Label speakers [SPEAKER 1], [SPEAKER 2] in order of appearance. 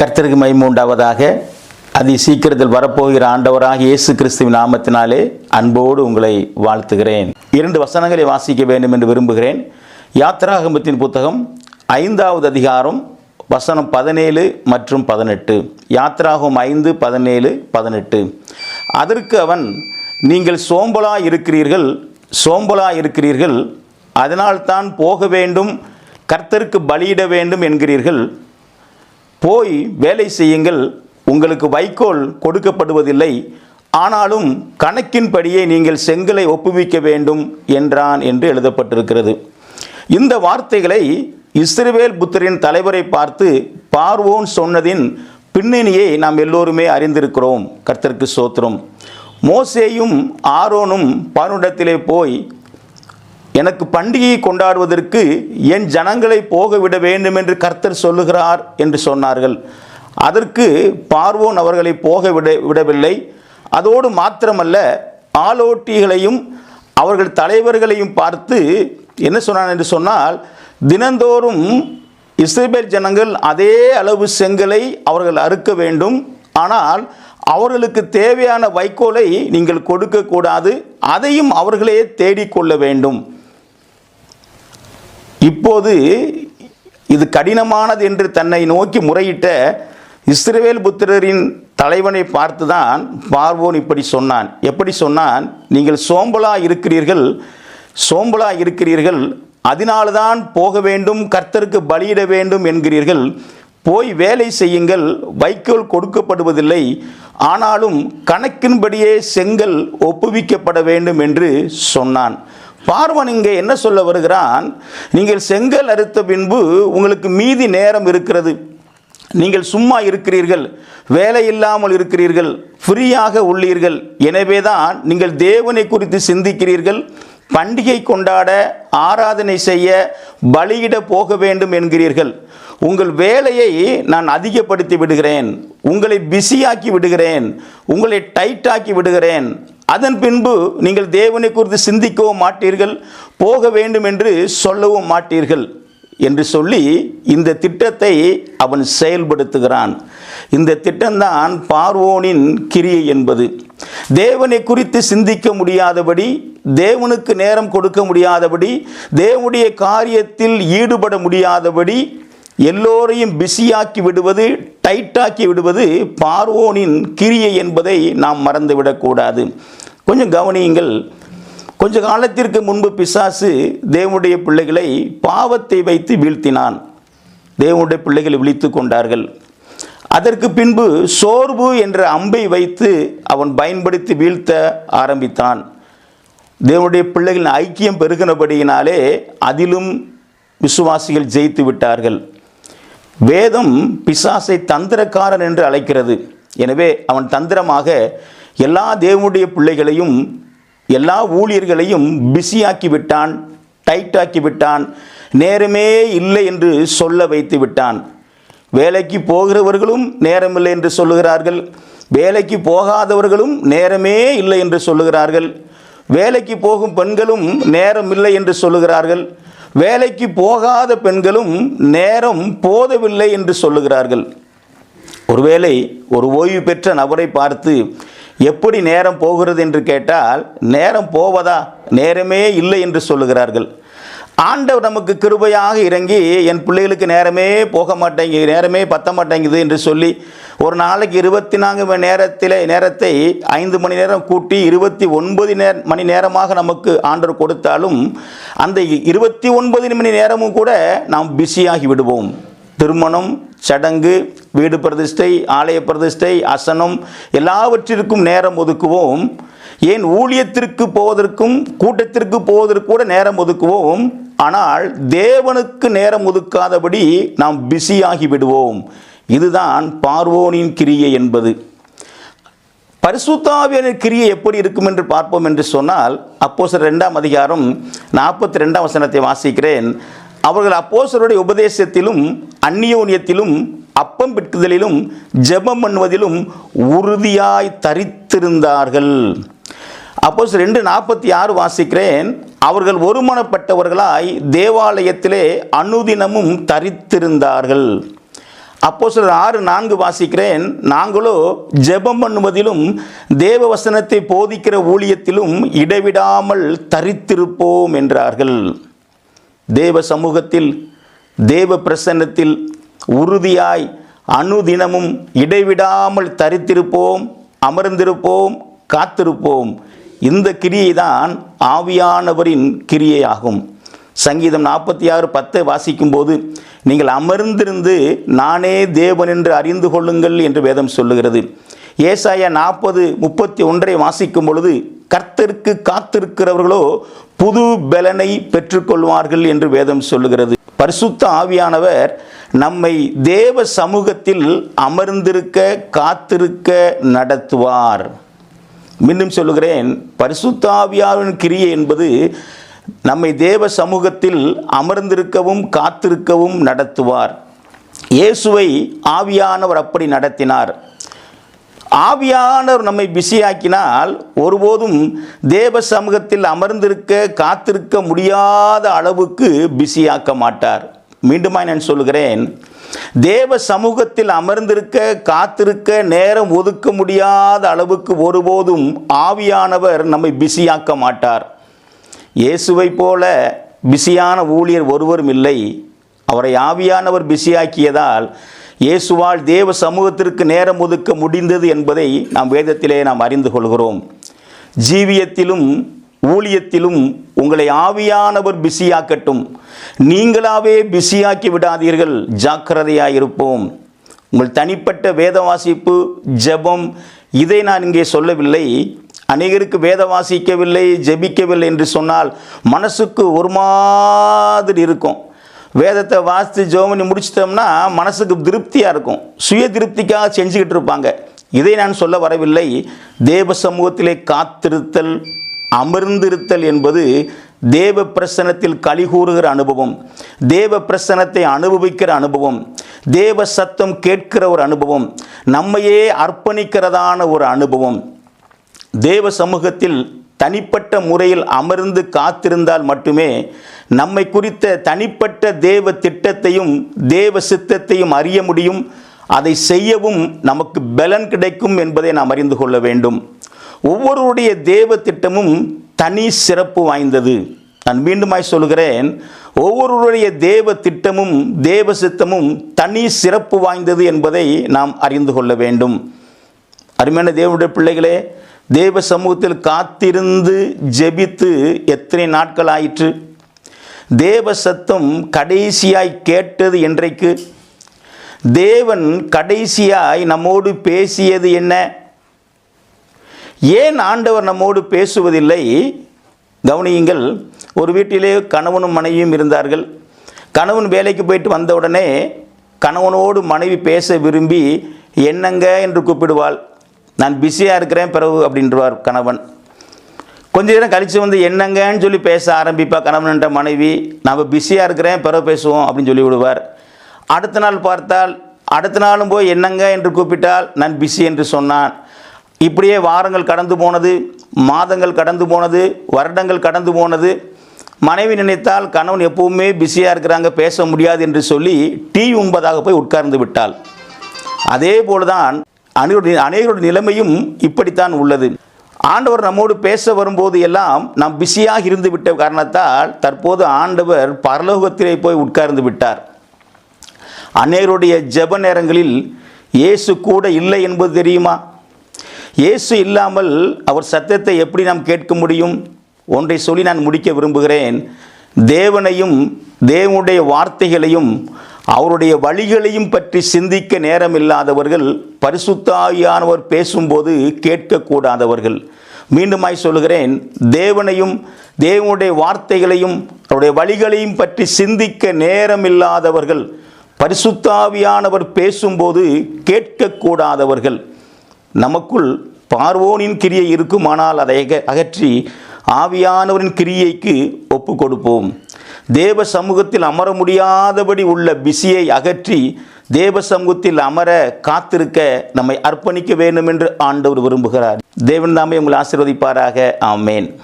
[SPEAKER 1] கர்த்தருக்கு மைமூண்டாவதாக அதி சீக்கிரத்தில் வரப்போகிற ஆண்டவராக இயேசு கிறிஸ்துவின் நாமத்தினாலே அன்போடு உங்களை வாழ்த்துகிறேன். இரண்டு வசனங்களை வாசிக்க வேண்டும் என்று விரும்புகிறேன். யாத்திராகமத்தின் புத்தகம் ஐந்தாவது அதிகாரம் வசனம் பதினேழு மற்றும் பதினெட்டு. யாத்ராகம் ஐந்து பதினேழு பதினெட்டு. அதற்கு அவன் நீங்கள் சோம்பலாக இருக்கிறீர்கள் சோம்பலாக இருக்கிறீர்கள் அதனால்தான் போக வேண்டும் கர்த்தருக்கு பலியிட வேண்டும் என்கிறீர்கள் போய் வேலை செய்யுங்கள். உங்களுக்கு வைக்கோல் கொடுக்கப்படுவதில்லை. ஆனாலும் கணக்கின்படியே நீங்கள் செங்கலை ஒப்புவிக்க வேண்டும் என்றான் என்று எழுதப்பட்டிருக்கிறது. இந்த வார்த்தைகளை இஸ்ரேல் புத்தரின் தலைவரை பார்த்து பார்வோன் சொன்னதின் பின்னணியை நாம் எல்லோருமே அறிந்திருக்கிறோம். கர்த்தருக்கு சோத்திரம். மோசேயும் ஆரோனும் பார்வனிடத்திலே போய் எனக்கு பண்டிகையை கொண்டாடுவதற்கு என் ஜனங்களை போக விட வேண்டும் என்று கர்த்தர் சொல்லுகிறார் என்று சொன்னார்கள். அதற்கு பார்வோன் அவர்களை போக விட விடவில்லை. அதோடு மாத்திரமல்ல ஆலோட்டிகளையும் அவர்கள் தலைவர்களையும் பார்த்து என்ன சொன்னான் என்று சொன்னால் தினந்தோறும் இஸ்ரேபேல் ஜனங்கள் அதே அளவு செங்கலை அவர்கள் அறுக்க வேண்டும். ஆனால் அவர்களுக்கு தேவையான வைக்கோலை நீங்கள் கொடுக்கக்கூடாது. அதையும் அவர்களே தேடிக்கொள்ள வேண்டும். இப்போது இது கடினமானது என்று தன்னை நோக்கி முறையிட்ட இஸ்ரவேல் புத்திரரின் தலைவனை பார்த்துதான் பார்வோன் இப்படி சொன்னான். எப்படி சொன்னான்? நீங்கள் சோம்பலா இருக்கிறீர்கள் சோம்பலா இருக்கிறீர்கள் அதனால்தான் போக வேண்டும் கர்த்தருக்கு பலியிட வேண்டும் என்கிறீர்கள். போய் வேலை செய்யுங்கள் வைக்கோல் கொடுக்கப்படுவதில்லை. ஆனாலும் கணக்கின்படியே செங்கல் ஒப்புவிக்கப்பட வேண்டும் என்று சொன்னான். பார்வன் இங்கே என்ன சொல்ல வருகிறான்? நீங்கள் செங்கல் அறுத்த பின்பு உங்களுக்கு மீதி நேரம் இருக்கிறது. நீங்கள் சும்மா இருக்கிறீர்கள் வேலை இல்லாமல் இருக்கிறீர்கள் ஃப்ரீயாக உள்ளீர்கள். எனவே தான் நீங்கள் தேவனை குறித்து சிந்திக்கிறீர்கள். பண்டிகை கொண்டாட ஆராதனை செய்ய பலியிட போக வேண்டும் என்கிறீர்கள். உங்கள் வேலையை நான் அதிகப்படுத்தி விடுகிறேன். உங்களை பிஸியாக்கி விடுகிறேன். உங்களை டைட்டாக்கி விடுகிறேன். அதன் பின்பு நீங்கள் தேவனை குறித்து சிந்திக்கவும் மாட்டீர்கள் போக வேண்டும் என்று சொல்லவும் மாட்டீர்கள் என்று சொல்லி இந்த திட்டத்தை அவன் செயல்படுத்துகிறான். இந்த திட்டம்தான் பார்வோனின் கிரியை என்பது. தேவனை குறித்து சிந்திக்க முடியாதபடி தேவனுக்கு நேரம் கொடுக்க முடியாதபடி தேவனுடைய காரியத்தில் ஈடுபட முடியாதபடி எல்லோரையும் பிஸியாக்கி விடுவது டைட்டாக்கி விடுவது பார்வோனின் கிரியை என்பதை நாம் மறந்துவிடக்கூடாது கொஞ்சம் கவனியுங்கள் கொஞ்ச காலத்திற்கு முன்பு பிசாசு தேவனுடைய பிள்ளைகளை பாவத்தை வைத்து வீழ்த்தினான். தேவனுடைய பிள்ளைகளை விழித்து கொண்டார்கள். அதற்கு பின்பு சோர்வு என்ற அம்பை வைத்து அவன் பயன்படுத்தி வீழ்த்த ஆரம்பித்தான். தேவனுடைய பிள்ளைகளின் ஐக்கியம் பெருகினபடியினாலே அதிலும் விசுவாசிகள் ஜெயித்து விட்டார்கள். வேதம் பிசாசை தந்திரக்காரன் என்று அழைக்கிறது. எனவே அவன் தந்திரமாக எல்லா தேவனுடைய பிள்ளைகளையும் எல்லா ஊழியர்களையும் பிஸியாக்கி விட்டான் டைட்டாக்கி விட்டான் நேரமே இல்லை என்று சொல்ல வைத்து விட்டான். வேலைக்கு போகிறவர்களும் நேரமில்லை என்று சொல்லுகிறார்கள். வேலைக்கு போகாதவர்களும் நேரமே இல்லை என்று சொல்லுகிறார்கள். வேலைக்கு போகும் பெண்களும் நேரம் இல்லை என்று சொல்லுகிறார்கள். வேலைக்கு போகாத பெண்களும் நேரம் போதவில்லை என்று சொல்லுகிறார்கள். ஒருவேளை ஒரு ஓய்வு பெற்ற நபரை பார்த்து எப்படி நேரம் போகிறது என்று கேட்டால் நேரம் போவதா? நேரமே இல்லை என்று சொல்லுகிறார்கள். ஆண்டவர் நமக்கு கிருபையாக இறங்கி என் பிள்ளைகளுக்கு நேரமே போக மாட்டேங்குது நேரமே பத்த மாட்டேங்குது என்று சொல்லி ஒரு நாளைக்கு இருபத்தி நான்கு மணி நேரத்தில் நேரத்தை ஐந்து மணி நேரம் கூட்டி இருபத்தி ஒன்பது நேர மணி நேரமாக நமக்கு ஆண்டவர் கொடுத்தாலும் அந்த இருபத்தி ஒன்பது மணி நேரமும் கூட நாம் பிஸியாகி விடுவோம். திருமணம் சடங்கு வீடு பிரதிஷ்டை ஆலய பிரதிஷ்டை அசனம் எல்லாவற்றிற்கும் நேரம் ஒதுக்குவோம். ஏன் ஊழியத்திற்கு போவதற்கும் கூட்டத்திற்கு போவதற்கு கூட நேரம் ஒதுக்குவோம். ஆனால் தேவனுக்கு நேரம் ஒதுக்காதபடி நாம் பிஸியாகி விடுவோம். இதுதான் பார்வோனின் கிரியை என்பது. பரிசுத்தாவியனின் கிரியை எப்படி இருக்கும் என்று பார்ப்போம் என்று சொன்னால் அப்போ ரெண்டாம் அதிகாரம் நாற்பத்தி ரெண்டாம் வசனத்தை வாசிக்கிறேன். அவர்கள் அப்போசருடைய உபதேசத்திலும் அந்நியோன்யத்திலும் அப்பம் பிற்குதலிலும் ஜெபம் பண்ணுவதிலும் உறுதியாய் தரித்திருந்தார்கள். அப்போ ரெண்டு நாற்பத்தி ஆறு வாசிக்கிறேன். அவர்கள் ஒருமனப்பட்டவர்களாய் தேவாலயத்திலே அனுதினமும் தரித்திருந்தார்கள். அப்போ சிலர் ஆறு நான்கு வாசிக்கிறேன். நாங்களோ ஜெபம் பண்ணுவதிலும் தேவ வசனத்தை போதிக்கிற ஊழியத்திலும் இடைவிடாமல் தரித்திருப்போம் என்றார்கள். தேவ சமூகத்தில் தேவ பிரசன்னத்தில் உறுதியாய் அனுதினமும் இடைவிடாமல் தரித்திருப்போம் அமர்ந்திருப்போம் காத்திருப்போம். இந்த கிரியை தான் ஆவியானவரின் கிரியையாகும். சங்கீதம் நாற்பத்தி ஆறு பத்தை வாசிக்கும்போது நீங்கள் அமர்ந்திருந்து நானே தேவன் என்று அறிந்து கொள்ளுங்கள் என்று வேதம் சொல்லுகிறது. ஏசாயா நாற்பது முப்பத்தி ஒன்றை வாசிக்கும் பொழுது கர்த்தருக்கு காத்திருக்கிறவர்களோ புது பலனை பெற்றுக்கொள்வார்கள் என்று வேதம் சொல்லுகிறது. பரிசுத்த ஆவியானவர் நம்மை தேவ சமூகத்தில் அமர்ந்திருக்க காத்திருக்க நடத்துவார். மீண்டும் சொல்லுகிறேன் பரிசுத்தாவியாவின் கிரியை என்பது நம்மை தேவ சமூகத்தில் அமர்ந்திருக்கவும் காத்திருக்கவும் நடத்துவார். இயேசுவை ஆவியானவர் அப்படி நடத்தினார். ஆவியானவர் நம்மை பிஸியாக்கினால் ஒருபோதும் தேவ சமூகத்தில் அமர்ந்திருக்க காத்திருக்க முடியாத அளவுக்கு பிஸியாக்க மாட்டார். மீண்டுமாய் நான் சொல்கிறேன் தேவ சமூகத்தில் அமர்ந்திருக்க காத்திருக்க நேரம் ஒதுக்க முடியாத அளவுக்கு ஒருபோதும் ஆவியானவர் நம்மை பிஸியாக்க மாட்டார். இயேசுவை போல பிஸியான ஊழியர் ஒருவரும் இல்லை. அவரை ஆவியானவர் பிஸியாக்கியதால் இயேசுவால் தேவ சமூகத்திற்கு நேரம் ஒதுக்க முடிந்தது என்பதை நாம் வேதத்திலே நாம் அறிந்து கொள்கிறோம். ஜீவியத்திலும் ஊழியத்திலும் உங்களை ஆவியானவர் பிஸியாக்கட்டும். நீங்களாவே பிஸியாக்கி விடாதீர்கள் ஜாக்கிரதையாக இருப்போம் உங்கள் தனிப்பட்ட வேத வாசிப்பு ஜெபம் இதை நான் இங்கே சொல்லவில்லை. அநேகருக்கு வேத வாசிக்கவில்லை ஜெபிக்கவில்லை என்று சொன்னால் மனசுக்கு ஒரு மாதிரி இருக்கும். வேதத்தை வாசித்து ஜோமனி முடிச்சிட்டோம்னா மனசுக்கு திருப்தியாக இருக்கும். சுய திருப்திக்காக செஞ்சுக்கிட்டு இருப்பாங்க. இதை நான் சொல்ல வரவில்லை. தேவ சமூகத்திலே காத்திருத்தல் அமர்ந்திருத்தல் என்பது தேவ பிரசனத்தில் கலிகூறுகிற அனுபவம் தேவ பிரசனத்தை அனுபவிக்கிற அனுபவம் தேவ சத்தம் கேட்கிற ஒரு அனுபவம் நம்மையே அர்ப்பணிக்கிறதான ஒரு அனுபவம். தேவ சமூகத்தில் தனிப்பட்ட முறையில் அமர்ந்து காத்திருந்தால் மட்டுமே நம்மை குறித்த தனிப்பட்ட தேவ திட்டத்தையும் தேவ சித்தத்தையும் அறிய முடியும். அதை செய்யவும் நமக்கு பலன் கிடைக்கும் என்பதை நாம் அறிந்து கொள்ள வேண்டும். ஒவ்வொருவருடைய தேவ திட்டமும் தனி சிறப்பு வாய்ந்தது. நான் மீண்டுமாய் சொல்கிறேன் ஒவ்வொருவருடைய தேவ திட்டமும் தேவ சித்தமும் தனி சிறப்பு வாய்ந்தது என்பதை நாம் அறிந்து கொள்ள வேண்டும். அருமையான தேவனுடைய பிள்ளைகளே தேவ சமூகத்தில் காத்திருந்து ஜெபித்து எத்தனை நாட்கள் ஆயிற்று? தேவ சத்தம் கடைசியாய் கேட்டது என்றைக்கு? தேவன் கடைசியாய் நம்மோடு பேசியது என்ன? ஏன் ஆண்டவர் நம்மோடு பேசுவதில்லை? கவனியுங்கள் ஒரு வீட்டிலே கணவனும் மனைவியும் இருந்தார்கள். கணவன் வேலைக்கு போயிட்டு வந்த உடனே கணவனோடு மனைவி பேச விரும்பி என்னங்க? என்று கூப்பிடுவாள். நான் பிஸியாக இருக்கிறேன் பிறகு அப்படின்றவார் கணவன். கொஞ்ச நேரம் கழித்து வந்து என்னங்கன்னு சொல்லி பேச ஆரம்பிப்பா கணவன்ன்ற மனைவி. நம்ம பிஸியாக இருக்கிறேன் பிறகு பேசுவோம் அப்படின்னு சொல்லி விடுவார் அடுத்த நாள் பார்த்தால் அடுத்த நாளும் போய் என்னங்க? என்று கூப்பிட்டால் நான் பிஸி என்று சொன்னான். இப்படியே வாரங்கள் கடந்து போனது மாதங்கள் கடந்து போனது வருடங்கள் கடந்து போனது. மனைவி நினைத்தால் கணவன் எப்பவுமே பிஸியாக இருக்கிறாங்க பேச முடியாது என்று சொல்லி டீ உண்பதாக போய் உட்கார்ந்து விட்டாள். அதே போலதான் அனைவருடைய அநேகருடைய நிலைமையும் இப்படித்தான் உள்ளது. ஆண்டவர் நம்மோடு பேச வரும்போது எல்லாம் நாம் பிஸியாக இருந்து விட்ட காரணத்தால் தற்போது ஆண்டவர் பரலோகத்திலே போய் உட்கார்ந்து விட்டார். அநேகருடைய ஜெப நேரங்களில் இயேசு கூட இல்லை என்பது தெரியுமா? இயேசு இல்லாமல் அவர் சத்தியத்தை எப்படி நாம் கேட்க முடியும்? ஒன்றை சொல்லி நான் முடிக்க விரும்புகிறேன். தேவனையும் தேவனுடைய வார்த்தைகளையும் அவருடைய வழிகளையும் பற்றி சிந்திக்க நேரம் இல்லாதவர்கள் பரிசுத்தாயானவர் பேசும்போது கேட்கக்கூடாதவர்கள். மீண்டுமாய் சொல்கிறேன் தேவனையும் தேவனுடைய வார்த்தைகளையும் அவருடைய வழிகளையும் பற்றி சிந்திக்க நேரம் இல்லாதவர்கள் பரிசுத்தாவியானவர் பேசும்போது கேட்கக்கூடாதவர்கள். நமக்குள் பார்வோனின் கிரியை இருக்குமானால் அதை அக- அகற்றி ஆவியானவரின் கிரியைக்கு ஒப்பு கொடுப்போம். தேவ சமூகத்தில் அமர முடியாதபடி உள்ள பிசியை அகற்றி தேவ சமூகத்தில் அமர காத்திருக்க நம்மை அர்ப்பணிக்க வேண்டும் என்று ஆண்டவர் விரும்புகிறார். தேவன் தாமே உங்களை ஆசிர்வதிப்பாராக. ஆமேன்.